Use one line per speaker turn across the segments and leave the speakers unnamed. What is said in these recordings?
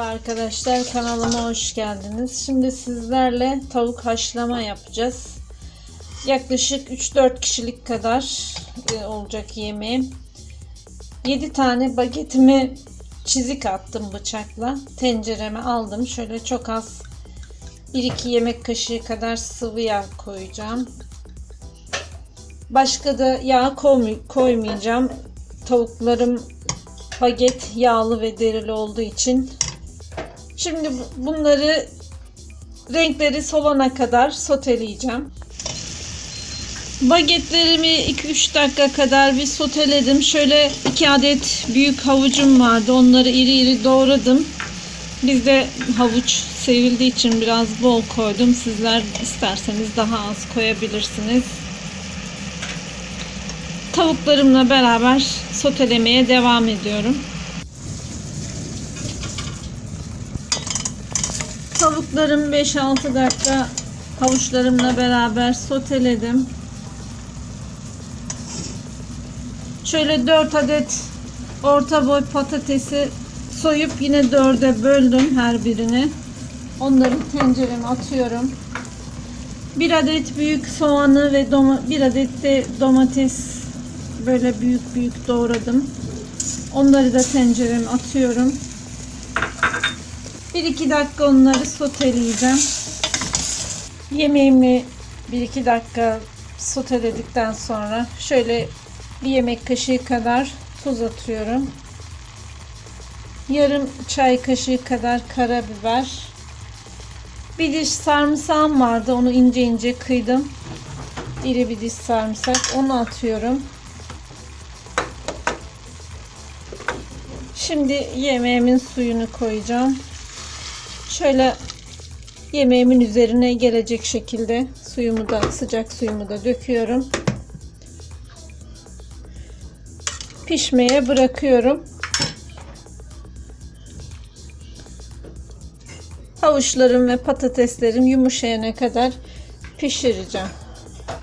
Merhaba arkadaşlar kanalıma hoş geldiniz. Şimdi sizlerle tavuk haşlama yapacağız. Yaklaşık 3-4 kişilik kadar e, olacak yemeğim. 7 tane bagetimi çizik attım bıçakla. Tencereme aldım. Şöyle çok az 1-2 yemek kaşığı kadar sıvı yağ koyacağım. Başka da yağ koymayacağım. Tavuklarım baget yağlı ve derili olduğu için. Şimdi bu- bunları renkleri solana kadar soteleyeceğim. Bagetlerimi 2-3 dakika kadar bir soteledim. Şöyle 2 adet büyük havucum vardı. Onları iri iri doğradım. Bizde havuç sevildiği için biraz bol koydum. Sizler isterseniz daha az koyabilirsiniz. Tavuklarımla beraber sotelemeye devam ediyorum. Tavuklarım 5-6 dakika havuçlarımla beraber soteledim. Şöyle 4 adet orta boy patatesi soyup yine 4'e böldüm her birini. Onları tencereme atıyorum. Bir adet büyük soğanı ve doma, bir adet de domates böyle büyük büyük doğradım. Onları da tencereme atıyorum. 1-2 dakika onları soteleyeceğim. Yemeğimi 1-2 dakika soteledikten sonra şöyle bir yemek kaşığı kadar tuz atıyorum. Yarım çay kaşığı kadar karabiber. Bir diş sarımsağım vardı. Onu ince ince kıydım. İri bir diş sarımsak. Onu atıyorum. Şimdi yemeğimin suyunu koyacağım. Şöyle yemeğimin üzerine gelecek şekilde suyumu da sıcak suyumu da döküyorum. Pişmeye bırakıyorum. Havuçlarım ve patateslerim yumuşayana kadar pişireceğim.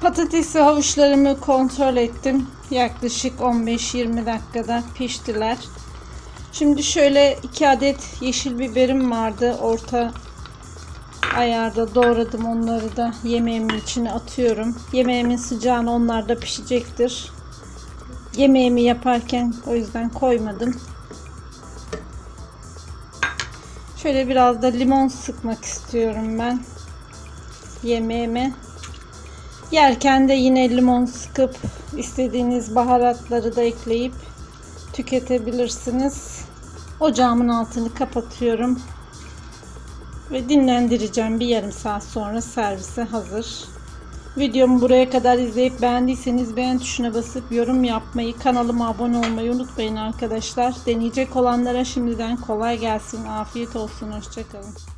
Patates ve havuçlarımı kontrol ettim. Yaklaşık 15-20 dakikada piştiler. Şimdi şöyle 2 adet yeşil biberim vardı. Orta ayarda doğradım. Onları da yemeğimin içine atıyorum. Yemeğimin sıcağını onlar da pişecektir. Yemeğimi yaparken o yüzden koymadım. Şöyle biraz da limon sıkmak istiyorum ben yemeğime. Yerken de yine limon sıkıp istediğiniz baharatları da ekleyip tüketebilirsiniz. Ocağımın altını kapatıyorum. Ve dinlendireceğim. Bir yarım saat sonra servise hazır. Videomu buraya kadar izleyip beğendiyseniz beğen tuşuna basıp yorum yapmayı, kanalıma abone olmayı unutmayın arkadaşlar. Deneyecek olanlara şimdiden kolay gelsin. Afiyet olsun. Hoşçakalın.